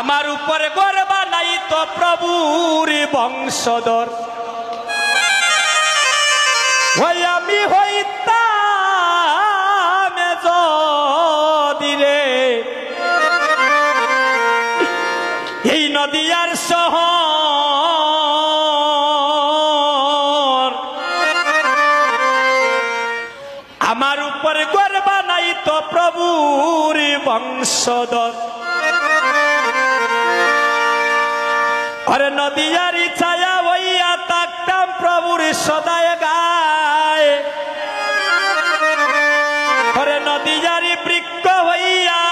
আমার উপরে গর্বা নাই তো প্রভুর বংশধর। ওই আমি হইতাম এই নদিয়ার শহর। আমার উপর গর্বা নাই তো প্রভুর বংশধর। আরে নদিয়ারি ছায়া হইয়া তাকতাম প্রভুর সদায় গায়। আরে নদিয়ারি বৃক্ষ হইয়া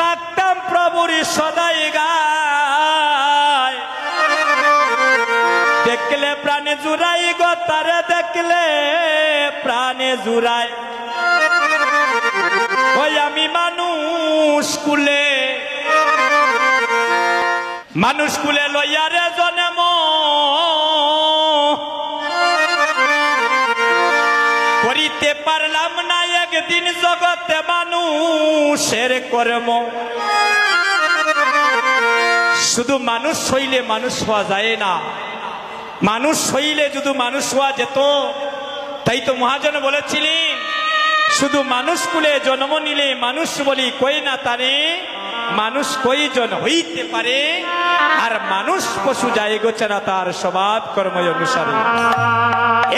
তাকতাম প্রভুর সদাই গায়। দেখলে প্রাণে জুড়াই গো, তারে দেখলে প্রাণে জুড়াই। ওই আমি মানুষ কুলে মানুষ কুলে লইয়ারে জনেম করিতে পারলাম না একদিন জগতে মানুষের কর্ম। শুধু মানুষ হইলে মানুষ হওয়া যায় না। মানুষ হইলে যদি মানুষ হওয়া যেত, তাই তো মহাজন বলেছিলেন, শুধু মানুষ কুলে জন্ম নিলে মানুষ বলি কই না তারে? মানুষ কইজন হইতে পারে? আর মানুষ পশু যায় গোছে না তার স্বভাব কর্ম অনুসারে।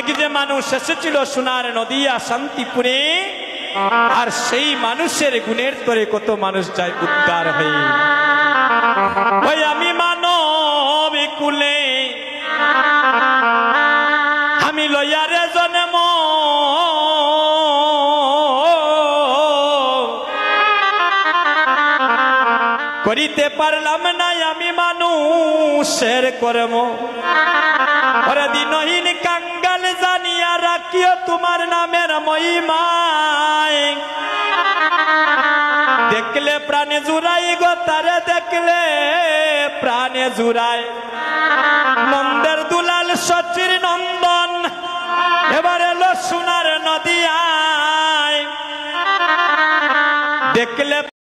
এক যে মানুষ এসেছিল সোনার নদিয়া শান্তিপুরে, আর সেই মানুষের গুণের তরে কত মানুষ যায় উদ্ধার হয়ে। করিতে পারলাম না আমি মানুষের কর্ম। দিনহীন কাঙ্গাল জানিয়া রাখিও তোমার নামের মহিমায়। দেখলে প্রাণে জুড়াই গো, তারে দেখলে প্রাণে জুড়াই। নন্দের দুলাল সচির নন্দন, এবার এলো সোনার নদিয়ায়। দেখলে